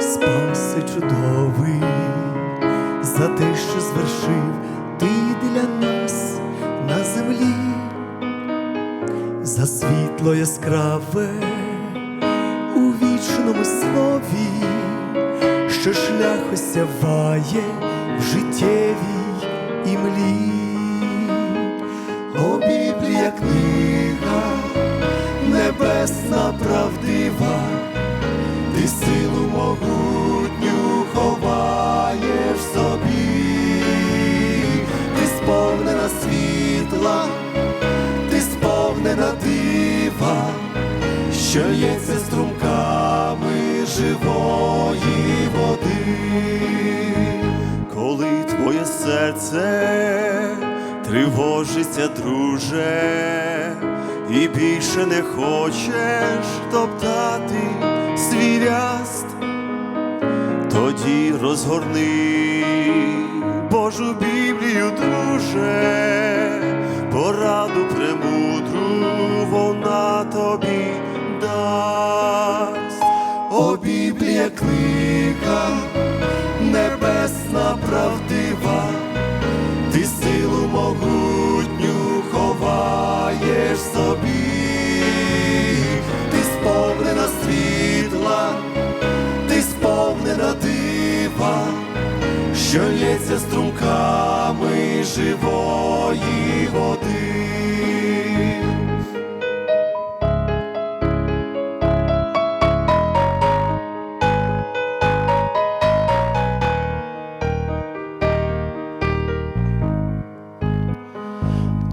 Спаси чудовий за те, що звершив ти для нас на землі, за світло яскраве у вічному слові, що шлях осяває в життєвій імлі. Світла, ти сповнена дива, що лється струмками живої води, коли твоє серце тривожиться, друже, і більше не хочеш топтати свій ряст, тоді розгорни Божу Біблію, друже, пораду премудру вона тобі дасть. О, Біблія книга, небесна правдива, ти силу могутню ховаєш собі, ти сповнена світла, ти сповнена дива, що лється струмками живої води.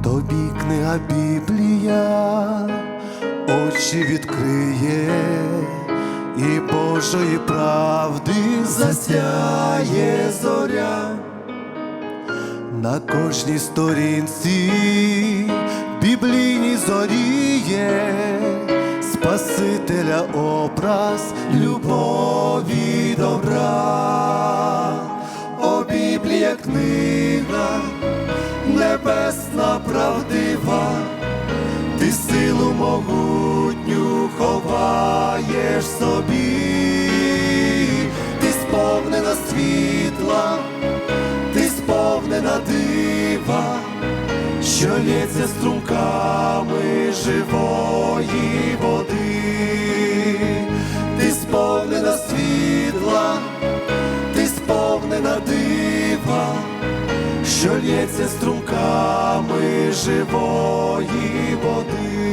Тобі книга Біблія очі відкриє і Божої правди засяє зоря на кожній сторінці біблійній зоріє Спасителя образ любові добра. О, Біблія книга небесна правдива, ти силу могутню ховаєш собі, що лється струмками живої води, ти сповнена світла, ти сповнена дива що лється струмками живої води.